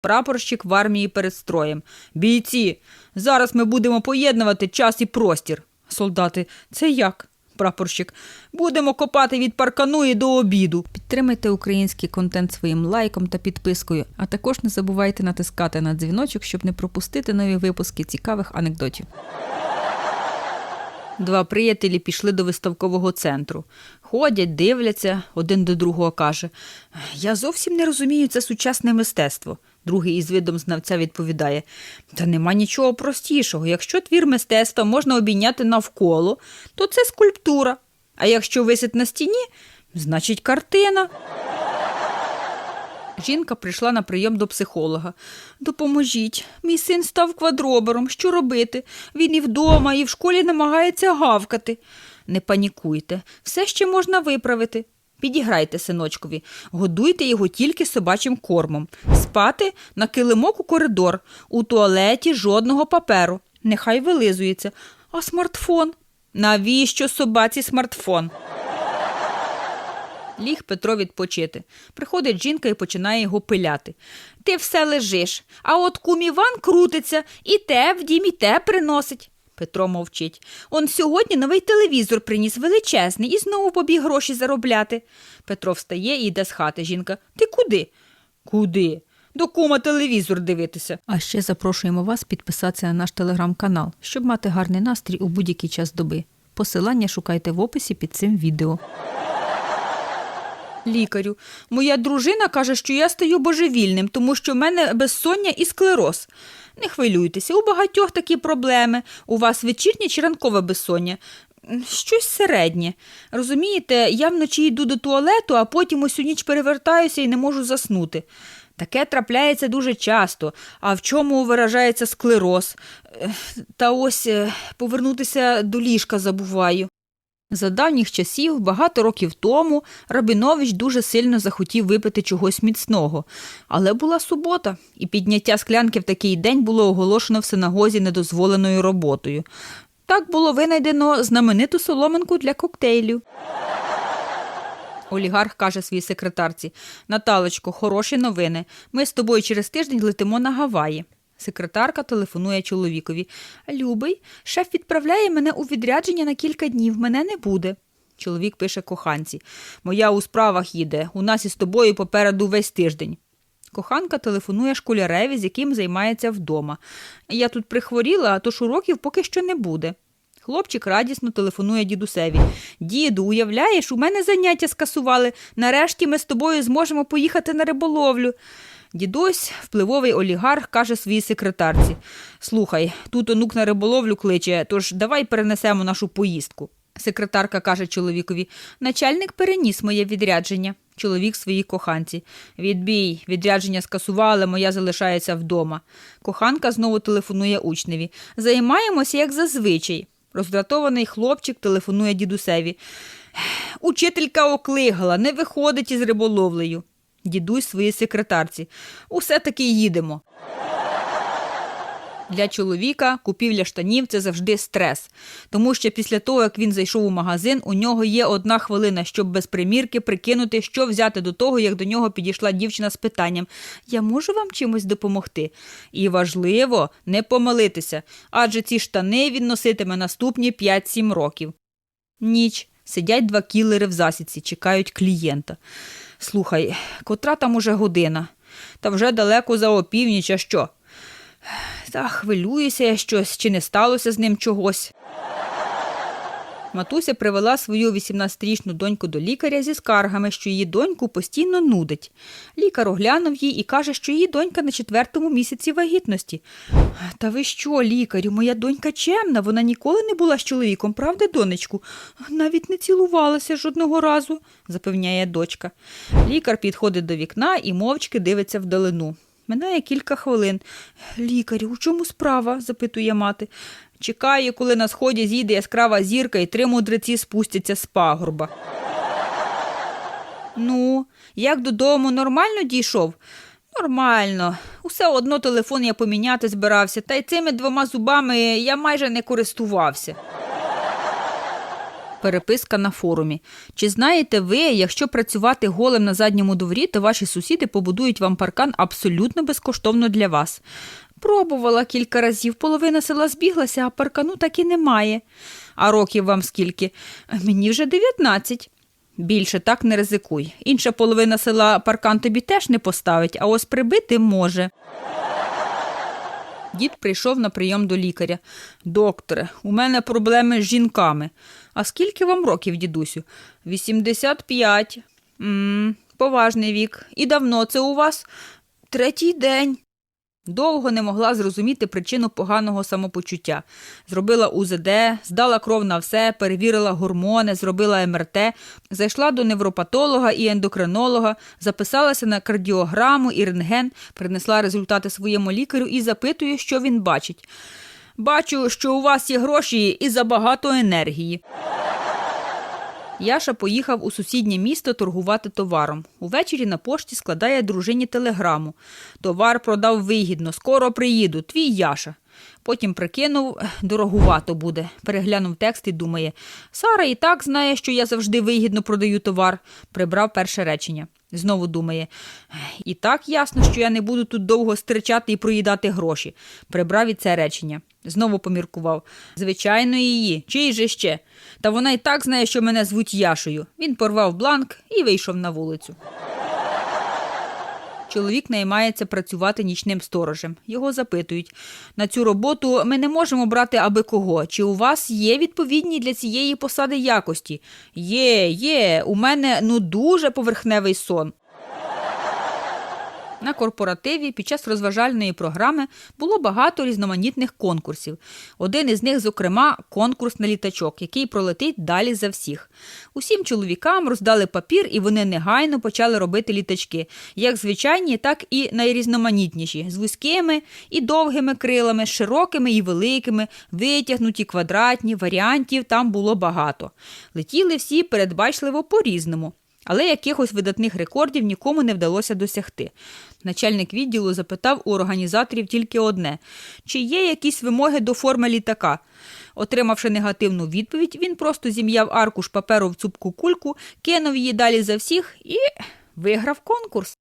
Прапорщик в армії перед строєм. Бійці, зараз ми будемо поєднувати час і простір. Солдати, це як? Прапорщик. Будемо копати від паркану і до обіду. Підтримайте український контент своїм лайком та підпискою, а також не забувайте натискати на дзвіночок, щоб не пропустити нові випуски цікавих анекдотів. Два приятелі пішли до виставкового центру. Ходять, дивляться, один до другого каже: Я зовсім не розумію це сучасне мистецтво. Другий із видом знавця відповідає: Та нема нічого простішого. Якщо твір мистецтва можна обійняти навколо, то це скульптура. А якщо висить на стіні, значить картина. Жінка прийшла на прийом до психолога. Допоможіть, мій син став квадробером. Що робити? Він і вдома, і в школі намагається гавкати. Не панікуйте, все ще можна виправити. Підіграйте синочкові, годуйте його тільки собачим кормом. Спати на килимок у коридор, у туалеті жодного паперу. Нехай вилизується. А смартфон? Навіщо собаці смартфон? Ліг Петро відпочити. Приходить жінка і починає його пиляти. Ти все лежиш, а от кум Іван крутиться, і те в дім, і те приносить. Петро мовчить. Он сьогодні новий телевізор приніс величезний і знову побіг гроші заробляти. Петро встає і йде з хати. Жінка. Ти куди? Куди? До кума телевізор дивитися. А ще запрошуємо вас підписатися на наш телеграм-канал, щоб мати гарний настрій у будь-який час доби. Посилання шукайте в описі під цим відео. Лікарю, моя дружина каже, що я стаю божевільним, тому що в мене безсоння і склероз. Не хвилюйтеся, у багатьох такі проблеми. У вас вечірнє чи ранкове безсоння? Щось середнє. Розумієте, я вночі йду до туалету, а потім усю ніч перевертаюся і не можу заснути. Таке трапляється дуже часто. А в чому виражається склероз? Та ось е, повернутися до ліжка забуваю. За давніх часів, багато років тому, Рабінович дуже сильно захотів випити чогось міцного. Але була субота, і підняття склянки в такий день було оголошено в синагозі недозволеною роботою. Так було винайдено знамениту соломинку для коктейлів. Олігарх каже своїй секретарці: Наталочко, хороші новини. Ми з тобою через тиждень летимо на Гаваї. Секретарка телефонує чоловікові. Любий, шеф відправляє мене у відрядження на кілька днів. Мене не буде. Чоловік пише коханці. Моя у справах їде. У нас із тобою попереду весь тиждень. Коханка телефонує школяреві, з яким займається вдома. Я тут прихворіла, а тож уроків поки що не буде. Хлопчик радісно телефонує дідусеві. Діду, уявляєш, у мене заняття скасували. Нарешті ми з тобою зможемо поїхати на риболовлю. Дідусь, впливовий олігарх, каже своїй секретарці: Слухай, тут онук на риболовлю кличе, тож давай перенесемо нашу поїздку. Секретарка каже чоловікові: начальник переніс моє відрядження. Чоловік своїй коханці. Відбій, відрядження скасували, моя залишається вдома. Коханка знову телефонує учневі. Займаємося, як зазвичай. Роздратований хлопчик телефонує дідусеві. Учителька оклигала, не виходить із риболовлею. Дідусь своїй секретарці. Усе таки їдемо. Для чоловіка купівля штанів це завжди стрес, тому що після того, як він зайшов у магазин, у нього є одна хвилина, щоб без примірки прикинути, що взяти до того, як до нього підійшла дівчина з питанням Я можу вам чимось допомогти? І важливо не помилитися, адже ці штани він носитиме наступні 5-7 років. Ніч. Сидять два кілери в засідці, чекають клієнта. Слухай, котра там уже година? Та вже далеко за опівніч, а що? Та хвилююся я щось, чи не сталося з ним чогось. Матуся привела свою 18-річну доньку до лікаря зі скаргами, що її доньку постійно нудить. Лікар оглянув її і каже, що її донька на четвертому місяці вагітності. Та ви що, лікарю, моя донька чемна, вона ніколи не була з чоловіком, правда, донечку? Навіть не цілувалася жодного разу, запевняє дочка. Лікар підходить до вікна і мовчки дивиться вдалину. Минає кілька хвилин. Лікарю, у чому справа? запитує мати. Чекаю, коли на сході зійде яскрава зірка і три мудреці спустяться з пагорба. Ну, як додому нормально дійшов? Нормально. Усе одно телефон я поміняти збирався, та й цими двома зубами я майже не користувався. Переписка на форумі. Чи знаєте ви, якщо працювати голим на задньому дворі, то ваші сусіди побудують вам паркан абсолютно безкоштовно для вас? Пробувала кілька разів, половина села збіглася, а паркану так і немає. А років вам скільки? Мені вже 19. Більше так не ризикуй. Інша половина села паркан тобі теж не поставить, а ось прибити може. Дід прийшов на прийом до лікаря. Докторе, у мене проблеми з жінками. А скільки вам років, дідусю? 85. м поважний вік. І давно це у вас? Третій день. Довго не могла зрозуміти причину поганого самопочуття. Зробила УЗД, здала кров на все, перевірила гормони, зробила МРТ, зайшла до невропатолога і ендокринолога, записалася на кардіограму і рентген, принесла результати своєму лікарю і запитує, що він бачить. Бачу, що у вас є гроші і забагато енергії. Яша поїхав у сусіднє місто торгувати товаром. Увечері на пошті складає дружині телеграму. Товар продав вигідно, скоро приїду, твій Яша. Потім прикинув, дорогувато буде. Переглянув текст і думає: Сара і так знає, що я завжди вигідно продаю товар. Прибрав перше речення. Знову думає: і так ясно, що я не буду тут довго стричати і проїдати гроші. Прибрав і це речення. Знову поміркував. Звичайно, її. Чий же ще? Та вона і так знає, що мене звуть Яшою. Він порвав бланк і вийшов на вулицю. Чоловік наймається працювати нічним сторожем. Його запитують: на цю роботу ми не можемо брати аби кого. Чи у вас є відповідні для цієї посади якості? Є, є, у мене ну дуже поверхневий сон. На корпоративі під час розважальної програми було багато різноманітних конкурсів. Один із них, зокрема, конкурс на літачок, який пролетить далі за всіх. Усім чоловікам роздали папір, і вони негайно почали робити літачки, як звичайні, так і найрізноманітніші, з вузькими і довгими крилами, широкими і великими, витягнуті, квадратні, варіантів там було багато. Летіли всі передбачливо по-різному. Але якихось видатних рекордів нікому не вдалося досягти. Начальник відділу запитав у організаторів тільки одне: чи є якісь вимоги до форми літака. Отримавши негативну відповідь, він просто зім'яв аркуш паперу в цупку кульку, кинув її далі за всіх і виграв конкурс.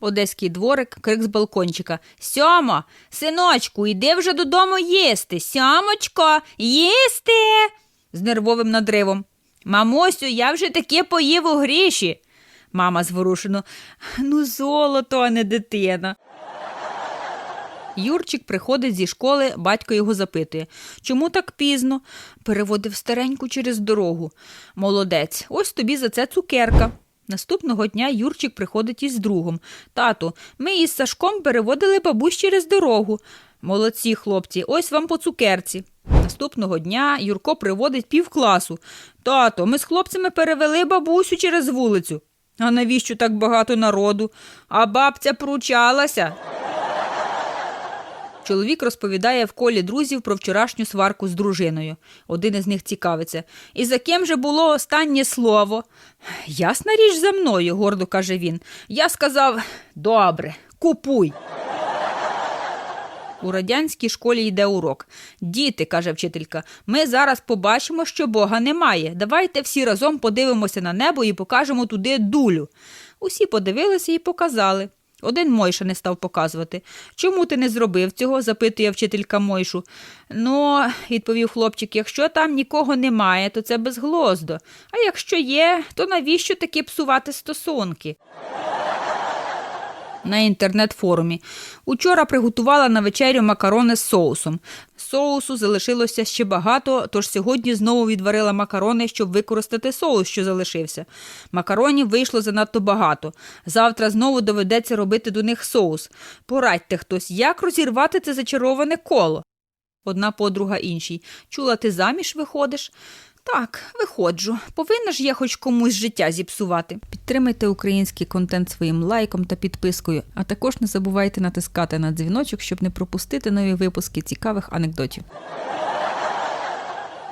Одеський дворик, крик з балкончика. Сьомо, синочку, іди вже додому їсти. Сьомочко, їсти. з нервовим надривом. Мамусю, я вже таке поїв у гріші. Мама зворушено. Ну, золото, а не дитина. Юрчик приходить зі школи, батько його запитує чому так пізно? Переводив стареньку через дорогу. Молодець, ось тобі за це цукерка. Наступного дня Юрчик приходить із другом. Тату, ми із Сашком переводили бабусь через дорогу. Молодці, хлопці, ось вам по цукерці. Наступного дня Юрко приводить півкласу. Тато, ми з хлопцями перевели бабусю через вулицю. А навіщо так багато народу? А бабця пручалася. Чоловік розповідає в колі друзів про вчорашню сварку з дружиною. Один із них цікавиться. І за ким же було останнє слово? Ясна річ за мною, гордо каже він. Я сказав добре, купуй. У радянській школі йде урок. Діти, каже вчителька, ми зараз побачимо, що Бога немає. Давайте всі разом подивимося на небо і покажемо туди дулю. Усі подивилися і показали. Один Мойша не став показувати. Чому ти не зробив цього? запитує вчителька Мойшу. Ну, відповів хлопчик, якщо там нікого немає, то це безглоздо. А якщо є, то навіщо таки псувати стосунки? На інтернет-форумі. Учора приготувала на вечерю макарони з соусом. Соусу залишилося ще багато, тож сьогодні знову відварила макарони, щоб використати соус, що залишився. Макаронів вийшло занадто багато. Завтра знову доведеться робити до них соус. Порадьте хтось, як розірвати це зачароване коло. Одна подруга іншій. Чула, ти заміж виходиш? Так, виходжу. Повинна ж я хоч комусь життя зіпсувати. Підтримайте український контент своїм лайком та підпискою, а також не забувайте натискати на дзвіночок, щоб не пропустити нові випуски цікавих анекдотів.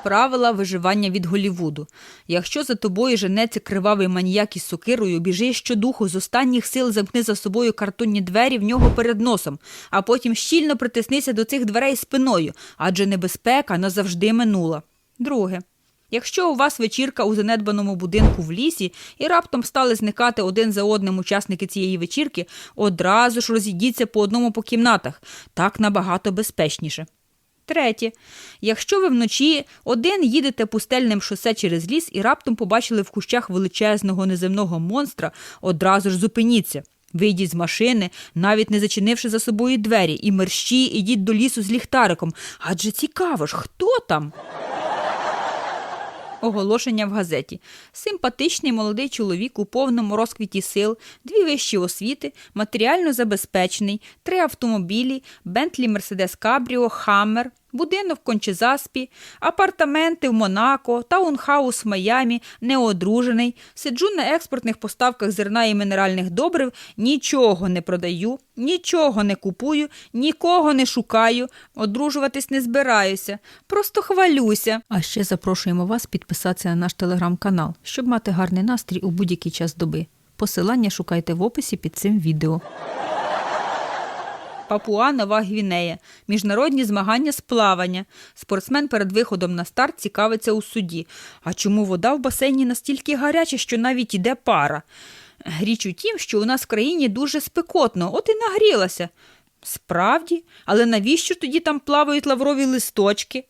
Правила виживання від Голівуду. Якщо за тобою женеться кривавий маніяк із сокирою, біжи щодуху з останніх сил замкни за собою картонні двері в нього перед носом, а потім щільно притиснися до цих дверей спиною, адже небезпека назавжди минула. Друге. Якщо у вас вечірка у занедбаному будинку в лісі і раптом стали зникати один за одним учасники цієї вечірки, одразу ж розійдіться по одному по кімнатах. Так набагато безпечніше. Третє. Якщо ви вночі один їдете пустельним шосе через ліс і раптом побачили в кущах величезного неземного монстра, одразу ж зупиніться. Вийдіть з машини, навіть не зачинивши за собою двері, і мерщі ідіть до лісу з ліхтариком. Адже цікаво ж, хто там? Оголошення в газеті. Симпатичний молодий чоловік у повному розквіті сил, дві вищі освіти, матеріально забезпечений, три автомобілі, Бентлі Мерседес Кабріо, Хаммер, будинок в Кончезаспі, апартаменти в Монако, таунхаус в Майамі, неодружений, сиджу на експортних поставках зерна і мінеральних добрив, нічого не продаю, нічого не купую, нікого не шукаю, одружуватись не збираюся, просто хвалюся. А ще запрошуємо вас підписатися на наш телеграм-канал, щоб мати гарний настрій у будь-який час доби. Посилання шукайте в описі під цим відео. Папуа Нова Гвінея. Міжнародні змагання з плавання. Спортсмен перед виходом на старт цікавиться у суді. А чому вода в басейні настільки гаряча, що навіть іде пара? Річ у тім, що у нас в країні дуже спекотно, от і нагрілася. Справді, але навіщо тоді там плавають лаврові листочки?